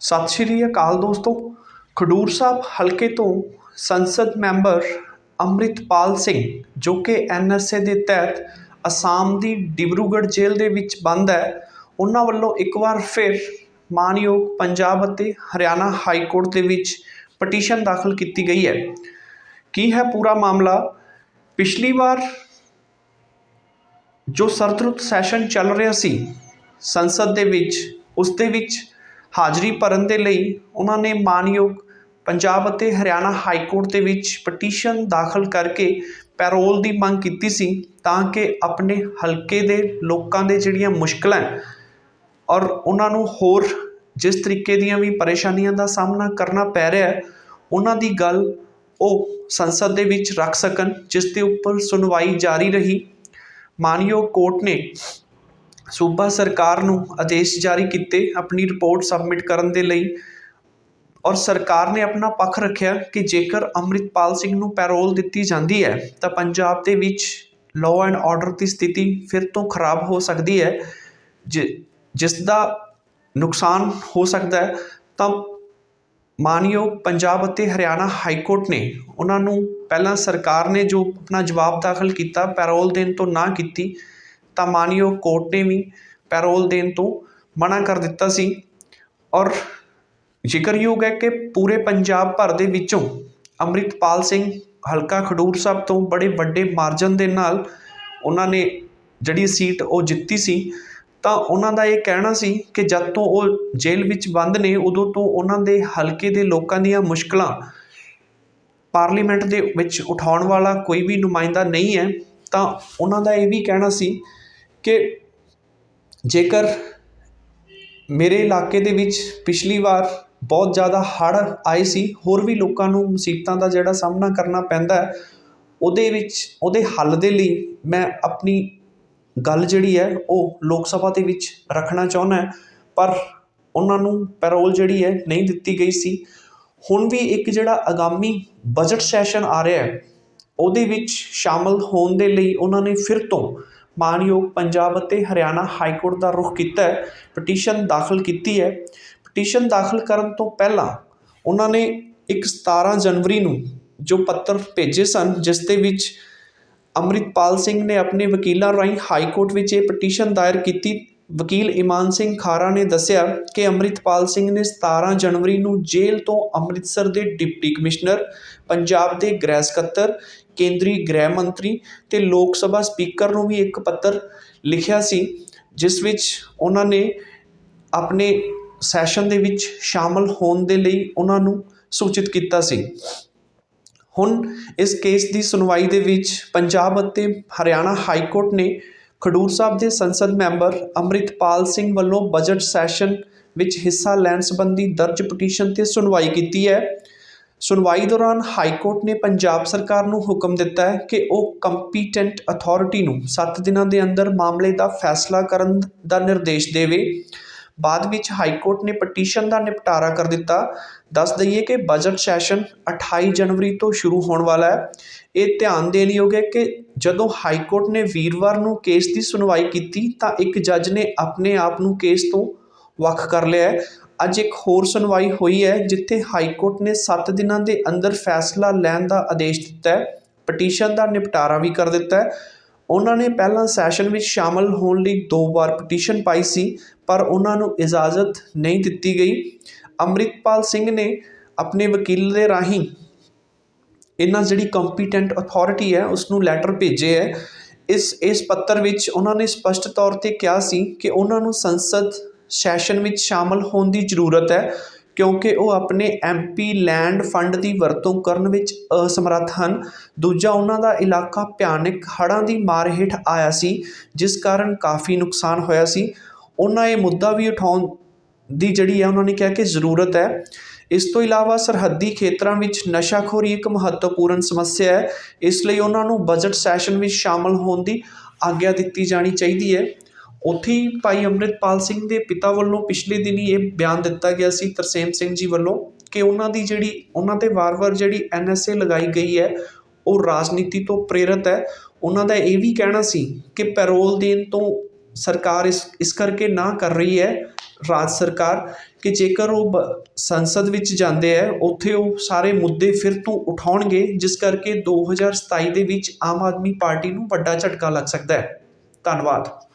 ਸਤਿ ਸ਼੍ਰੀ ਅਕਾਲ ਦੋਸਤੋ। ਖਡੂਰ ਸਾਹਿਬ ਹਲਕੇ ਤੋਂ ਸੰਸਦ ਮੈਂਬਰ ਅੰਮ੍ਰਿਤਪਾਲ ਸਿੰਘ, ਜੋ ਕਿ ਐਨਐਸਏ ਦੇ ਤਹਿਤ ਅਸਾਮ ਦੀ ਡਿਬਰੂਗੜ੍ਹ ਜੇਲ੍ਹ ਦੇ ਵਿੱਚ ਬੰਦ ਹੈ, ਉਹਨਾਂ ਵੱਲੋਂ ਇੱਕ ਵਾਰ ਫਿਰ ਮਾਨਯੋਗ ਪੰਜਾਬ ਅਤੇ ਹਰਿਆਣਾ ਹਾਈ ਕੋਰਟ ਦੇ ਵਿੱਚ ਪਟੀਸ਼ਨ ਦਾਖਲ ਕੀਤੀ ਗਈ ਹੈ। ਕੀ ਹੈ ਪੂਰਾ ਮਾਮਲਾ? ਪਿਛਲੀ ਵਾਰ ਜੋ ਸਰਦਰੁੱਤ ਸੈਸ਼ਨ ਚੱਲ ਰਿਹਾ ਸੀ ਸੰਸਦ ਦੇ ਵਿੱਚ, ਉਸ ਦੇ ਵਿੱਚ ਹਾਜ਼ਰੀ ਭਰਨ ਦੇ ਲਈ ਉਹਨਾਂ ਨੇ ਮਾਨਯੋਗ ਪੰਜਾਬ ਅਤੇ ਹਰਿਆਣਾ ਹਾਈ ਕੋਰਟ ਦੇ ਵਿੱਚ ਪਟੀਸ਼ਨ ਦਾਖਲ ਕਰਕੇ ਪੈਰੋਲ ਦੀ ਮੰਗ ਕੀਤੀ ਸੀ ਤਾਂ ਕਿ ਆਪਣੇ ਹਲਕੇ ਦੇ ਲੋਕਾਂ ਦੇ ਜਿਹੜੀਆਂ ਮੁਸ਼ਕਲਾਂ ਔਰ ਉਹਨਾਂ ਨੂੰ ਹੋਰ ਜਿਸ ਤਰੀਕੇ ਦੀਆਂ ਵੀ ਪਰੇਸ਼ਾਨੀਆਂ ਦਾ ਸਾਹਮਣਾ ਕਰਨਾ ਪੈ ਰਿਹਾ ਹੈ, ਉਹਨਾਂ ਦੀ ਗੱਲ ਉਹ ਸੰਸਦ ਦੇ ਵਿੱਚ ਰੱਖ ਸਕਣ, ਜਿਸ ਦੇ ਉੱਪਰ ਸੁਣਵਾਈ ਜਾਰੀ ਰਹੀ। ਮਾਨਯੋਗ ਕੋਰਟ ਨੇ ਸੂਬਾ ਸਰਕਾਰ ਨੂੰ ਆਦੇਸ਼ ਜਾਰੀ ਕੀਤੇ ਆਪਣੀ ਰਿਪੋਰਟ ਸਬਮਿਟ ਕਰਨ ਦੇ ਲਈ ਔਰ ਸਰਕਾਰ ਨੇ ਆਪਣਾ ਪੱਖ ਰੱਖਿਆ ਕਿ ਜੇਕਰ ਅੰਮ੍ਰਿਤਪਾਲ ਸਿੰਘ ਨੂੰ ਪੈਰੋਲ ਦਿੱਤੀ ਜਾਂਦੀ ਹੈ, ਤਾਂ ਪੰਜਾਬ ਦੇ ਵਿੱਚ ਲਾਅ ਐਂਡ ਆਰਡਰ ਦੀ ਸਥਿਤੀ ਫਿਰ ਤੋਂ ਖਰਾਬ ਹੋ ਸਕਦੀ ਹੈ। ਜਿਸ ਦਾ ਨੁਕਸਾਨ ਹੋ ਸਕਦਾ ਹੈ, ਤਾਂ ਮਾਨਯੋਗ ਪੰਜਾਬ ਅਤੇ ਹਰਿਆਣਾ ਹਾਈ ਕੋਰਟ ਨੇ ਉਹਨਾਂ ਨੂੰ ਪਹਿਲਾਂ ਸਰਕਾਰ ਨੇ ਜੋ ਆਪਣਾ ਜਵਾਬ ਦਾਖਲ ਕੀਤਾ, ਪੈਰੋਲ ਦੇਣ ਤੋਂ ਨਾ ਕੀਤੀ ਤਾਂ ਮਾਨਯੋਗ ਕੋਰਟ ਨੇ ਵੀ ਪੈਰੋਲ ਦੇਣ ਤੋਂ ਮਨਾ ਕਰ ਦਿੱਤਾ ਸੀ। ਔਰ ਜ਼ਿਕਰਯੋਗ ਹੈ ਕਿ ਪੂਰੇ ਪੰਜਾਬ ਭਰ ਦੇ ਵਿੱਚੋਂ ਅੰਮ੍ਰਿਤਪਾਲ ਸਿੰਘ, ਹਲਕਾ ਖਡੂਰ ਸਾਹਿਬ ਤੋਂ ਬੜੇ ਵੱਡੇ ਮਾਰਜਨ ਦੇ ਨਾਲ ਉਹਨਾਂ ਨੇ ਜਿਹੜੀ ਸੀਟ ਉਹ ਜਿੱਤੀ ਸੀ, ਤਾਂ ਉਹਨਾਂ ਦਾ ਇਹ ਕਹਿਣਾ ਸੀ ਕਿ ਜਦ ਤੋਂ ਉਹ ਜੇਲ੍ਹ ਵਿੱਚ ਬੰਦ ਨੇ, ਉਦੋਂ ਤੋਂ ਉਹਨਾਂ ਦੇ ਹਲਕੇ ਦੇ ਲੋਕਾਂ ਦੀਆਂ ਮੁਸ਼ਕਲਾਂ ਪਾਰਲੀਮੈਂਟ ਦੇ ਵਿੱਚ ਉਠਾਉਣ ਵਾਲਾ ਕੋਈ ਵੀ ਨੁਮਾਇੰਦਾ ਨਹੀਂ ਹੈ, ਤਾਂ ਉਹਨਾਂ ਦਾ ਇਹ ਵੀ ਕਹਿਣਾ ਸੀ ਕਿ ਜੇਕਰ ਮੇਰੇ ਇਲਾਕੇ ਦੇ ਵਿੱਚ ਪਿਛਲੀ ਵਾਰ ਬਹੁਤ ਜ਼ਿਆਦਾ ਹੜ੍ਹ ਆਏ ਸੀ, ਹੋਰ ਵੀ ਲੋਕਾਂ ਨੂੰ ਮੁਸੀਬਤਾਂ ਦਾ ਜਿਹੜਾ ਸਾਹਮਣਾ ਕਰਨਾ ਪੈਂਦਾ ਉਹਦੇ ਵਿੱਚ, ਉਹਦੇ ਹੱਲ ਦੇ ਲਈ ਮੈਂ ਆਪਣੀ ਗੱਲ ਜਿਹੜੀ ਹੈ, ਉਹ ਲੋਕ ਸਭਾ ਦੇ ਵਿੱਚ ਰੱਖਣਾ ਚਾਹੁੰਦਾ ਪਰ ਉਹਨਾਂ ਨੂੰ ਪੈਰੋਲ ਜਿਹੜੀ ਹੈ, ਨਹੀਂ ਦਿੱਤੀ ਗਈ ਸੀ। ਹੁਣ ਵੀ ਇੱਕ ਜਿਹੜਾ ਆਗਾਮੀ ਬਜਟ ਸੈਸ਼ਨ ਆ ਰਿਹਾ ਹੈ, ਉਹਦੇ ਵਿੱਚ ਸ਼ਾਮਲ ਹੋਣ ਦੇ ਲਈ ਉਹਨਾਂ ਨੇ ਫਿਰ ਤੋਂ ਮਾਨਯੋਗ ਪੰਜਾਬ ਅਤੇ ਹਰਿਆਣਾ ਹਾਈ ਕੋਰਟ ਦਾ ਰੁਖ ਕੀਤਾ ਹੈ ਪਟੀਸ਼ਨ ਦਾਖਲ ਕੀਤੀ ਹੈ। ਪਟੀਸ਼ਨ ਦਾਖਲ ਕਰਨ ਤੋਂ ਪਹਿਲਾਂ ਉਹਨਾਂ ਨੇ ਇੱਕ 17 ਜਨਵਰੀ ਨੂੰ ਜੋ ਪੱਤਰ ਭੇਜੇ ਸਨ, ਜਿਸ ਦੇ ਵਿੱਚ ਅੰਮ੍ਰਿਤਪਾਲ ਸਿੰਘ ਨੇ ਆਪਣੇ ਵਕੀਲਾਂ ਰਾਹੀਂ ਹਾਈ ਕੋਰਟ ਵਿੱਚ ਇਹ ਪਟੀਸ਼ਨ ਦਾਇਰ ਕੀਤੀ। ਵਕੀਲ ਇਮਾਨ ਸਿੰਘ ਖਾਰਾ ਨੇ ਦੱਸਿਆ ਕਿ ਅੰਮ੍ਰਿਤਪਾਲ ਸਿੰਘ ਨੇ 17 ਜਨਵਰੀ ਨੂੰ ਜੇਲ੍ਹ ਤੋਂ ਅੰਮ੍ਰਿਤਸਰ ਦੇ ਡਿਪਟੀ ਕਮਿਸ਼ਨਰ, ਪੰਜਾਬ ਦੇ ਗ੍ਰਹਿ ਸਕੱਤਰ, ਕੇਂਦਰੀ ਗ੍ਰਹਿ ਮੰਤਰੀ ਤੇ ਲੋਕ ਸਭਾ ਸਪੀਕਰ ਨੂੰ ਵੀ ਇੱਕ ਪੱਤਰ ਲਿਖਿਆ ਸੀ, ਜਿਸ ਵਿੱਚ ਉਹਨਾਂ ਨੇ ਆਪਣੇ ਸੈਸ਼ਨ ਦੇ ਵਿੱਚ ਸ਼ਾਮਲ ਹੋਣ ਦੇ ਲਈ ਉਹਨਾਂ ਨੂੰ ਸੂਚਿਤ ਕੀਤਾ ਸੀ। ਹੁਣ ਇਸ ਕੇਸ ਦੀ ਸੁਣਵਾਈ ਦੇ ਵਿੱਚ ਪੰਜਾਬ ਅਤੇ ਹਰਿਆਣਾ ਹਾਈ ਕੋਰਟ ਨੇ ਖਡੂਰ ਸਾਹਿਬ ਦੇ ਸੰਸਦ ਮੈਂਬਰ ਅੰਮ੍ਰਿਤਪਾਲ ਸਿੰਘ ਵੱਲੋਂ ਬਜਟ ਸੈਸ਼ਨ ਵਿੱਚ ਹਿੱਸਾ ਲੈਣ ਸੰਬੰਧੀ ਦਰਜ ਪਟੀਸ਼ਨ ਤੇ ਸੁਣਵਾਈ ਕੀਤੀ ਹੈ। ਸੁਣਵਾਈ ਦੌਰਾਨ ਹਾਈ ਕੋਰਟ ਨੇ ਪੰਜਾਬ ਸਰਕਾਰ ਨੂੰ ਹੁਕਮ ਦਿੱਤਾ ਹੈ ਕਿ ਉਹ ਕੰਪੀਟੈਂਟ ਅਥਾਰਟੀ ਨੂੰ 7 ਦਿਨਾਂ ਦੇ ਅੰਦਰ ਮਾਮਲੇ ਦਾ ਫੈਸਲਾ ਕਰਨ ਦਾ ਨਿਰਦੇਸ਼ ਦੇਵੇ। ਬਾਅਦ ਵਿੱਚ ਹਾਈ ਕੋਰਟ ਨੇ ਪਟੀਸ਼ਨ ਦਾ ਨਿਪਟਾਰਾ ਕਰ ਦਿੱਤਾ। ਦੱਸ ਦਈਏ ਕਿ ਬਜਟ ਸੈਸ਼ਨ 28 ਜਨਵਰੀ ਤੋਂ ਸ਼ੁਰੂ ਹੋਣ ਵਾਲਾ ਹੈ। ਇਹ ਧਿਆਨ ਦੇਣ ਯੋਗ ਹੈ ਕਿ ਜਦੋਂ ਹਾਈ ਕੋਰਟ ਨੇ ਵੀਰਵਾਰ ਨੂੰ ਕੇਸ ਦੀ ਸੁਣਵਾਈ ਕੀਤੀ, ਤਾਂ ਇੱਕ ਜੱਜ ਨੇ ਆਪਣੇ ਆਪ ਨੂੰ ਕੇਸ ਤੋਂ ਵੱਖ ਕਰ ਲਿਆ ਹੈ। ਅੱਜ ਇੱਕ ਹੋਰ ਸੁਣਵਾਈ ਹੋਈ ਹੈ, ਜਿੱਥੇ ਹਾਈ ਕੋਰਟ ਨੇ 7 ਦਿਨਾਂ ਦੇ ਅੰਦਰ ਫੈਸਲਾ ਲੈਣ ਦਾ ਆਦੇਸ਼ ਦਿੱਤਾ ਹੈ। ਪਟੀਸ਼ਨ ਦਾ ਨਿਪਟਾਰਾ ਵੀ ਕਰ ਦਿੱਤਾ ਹੈ। ਉਹਨਾਂ ਨੇ ਪਹਿਲਾਂ ਸੈਸ਼ਨ ਵਿੱਚ ਸ਼ਾਮਲ ਹੋਣ ਲਈ ਦੋ ਵਾਰ ਪਟੀਸ਼ਨ ਪਾਈ ਸੀ, ਪਰ ਉਹਨਾਂ ਨੂੰ ਇਜਾਜ਼ਤ ਨਹੀਂ ਦਿੱਤੀ ਗਈ। ਅੰਮ੍ਰਿਤਪਾਲ ਸਿੰਘ ਨੇ ਆਪਣੇ ਵਕੀਲ ਦੇ ਰਾਹੀਂ ਇਹਨਾਂ ਜਿਹੜੀ ਕੰਪੀਟੈਂਟ ਅਥਾਰਟੀ ਹੈ ਉਸ ਨੂੰ ਲੈਟਰ ਭੇਜੇ ਹੈ। ਇਸ ਇਸ ਪੱਤਰ ਵਿੱਚ ਉਹਨਾਂ ਨੇ ਸਪਸ਼ਟ ਤੌਰ ਤੇ ਕਿਹਾ ਸੀ ਕਿ ਉਹਨਾਂ ਨੂੰ ਸੰਸਦ ਸੈਸ਼ਨ ਵਿੱਚ ਸ਼ਾਮਲ ਹੋਣ ਦੀ ਜ਼ਰੂਰਤ ਹੈ। ਕਿਉਂਕਿ ਉਹ ਆਪਣੇ ਐਮਪੀ ਲੈਂਡ ਫੰਡ ਦੀ ਵਰਤੋਂ ਕਰਨ ਵਿੱਚ ਅਸਮਰੱਥ ਹਨ। ਦੂਜਾ ਉਹਨਾਂ ਦਾ ਇਲਾਕਾ ਭਿਆਨਕ ਹੜ੍ਹਾਂ ਦੀ ਮਾਰ ਹੇਠ ਆਇਆ ਸੀ, ਜਿਸ ਕਾਰਨ ਕਾਫੀ ਨੁਕਸਾਨ ਹੋਇਆ ਸੀ। ਉਹਨਾਂ ਇਹ ਮੁੱਦਾ ਵੀ ਉਠਾਉਣ ਦੀ ਜਿਹੜੀ ਹੈ, ਉਹਨਾਂ ਨੇ ਕਿਹਾ ਕਿ ਜ਼ਰੂਰਤ ਹੈ। ਇਸ ਤੋਂ ਇਲਾਵਾ ਸਰਹੱਦੀ ਖੇਤਰਾਂ ਵਿੱਚ ਨਸ਼ਾਖੋਰੀ ਇੱਕ ਮਹੱਤਵਪੂਰਨ ਸਮੱਸਿਆ ਹੈ। ਇਸ ਲਈ ਉਹਨਾਂ ਨੂੰ ਬਜਟ ਸੈਸ਼ਨ ਵਿੱਚ ਸ਼ਾਮਲ ਹੋਣ ਦੀ ਆਗਿਆ ਦਿੱਤੀ ਜਾਣੀ ਚਾਹੀਦੀ ਹੈ। ਉੱਥੇ ਹੀ ਭਾਈ ਅੰਮ੍ਰਿਤਪਾਲ ਸਿੰਘ ਦੇ ਪਿਤਾ ਵੱਲੋਂ ਪਿਛਲੇ ਦਿਨੀ ਇਹ ਬਿਆਨ ਦਿੱਤਾ ਗਿਆ ਸੀ, ਤਰਸੇਮ ਸਿੰਘ ਜੀ ਵੱਲੋਂ, ਕਿ ਉਹਨਾਂ ਦੀ ਜਿਹੜੀ, ਉਹਨਾਂ ਤੇ ਵਾਰ-ਵਾਰ ਜਿਹੜੀ ਐਨਐਸਏ ਲਗਾਈ ਗਈ ਹੈ, ਉਹ ਰਾਜਨੀਤੀ ਤੋਂ ਪ੍ਰੇਰਿਤ ਹੈ। ਉਹਨਾਂ ਦਾ ਇਹ ਵੀ ਕਹਿਣਾ ਸੀ ਕਿ ਪੈਰੋਲ ਦੇਣ ਤੋਂ ਸਰਕਾਰ ਇਸ ਇਸ ਕਰਕੇ ਨਾ ਕਰ ਰਹੀ ਹੈ, ਰਾਜ ਸਰਕਾਰ, ਕਿ ਜੇਕਰ ਉਹ ਬ- ਸੰਸਦ ਵਿੱਚ ਜਾਂਦੇ ਹੈ, ਉੱਥੇ ਉਹ ਸਾਰੇ ਮੁੱਦੇ ਫਿਰ ਤੋਂ ਉਠਾਉਣਗੇ, ਜਿਸ ਕਰਕੇ 2027 ਦੇ ਵਿੱਚ ਆਮ ਆਦਮੀ ਪਾਰਟੀ ਨੂੰ ਵੱਡਾ ਝਟਕਾ ਲੱਗ ਸਕਦਾ ਹੈ। ਧੰਨਵਾਦ।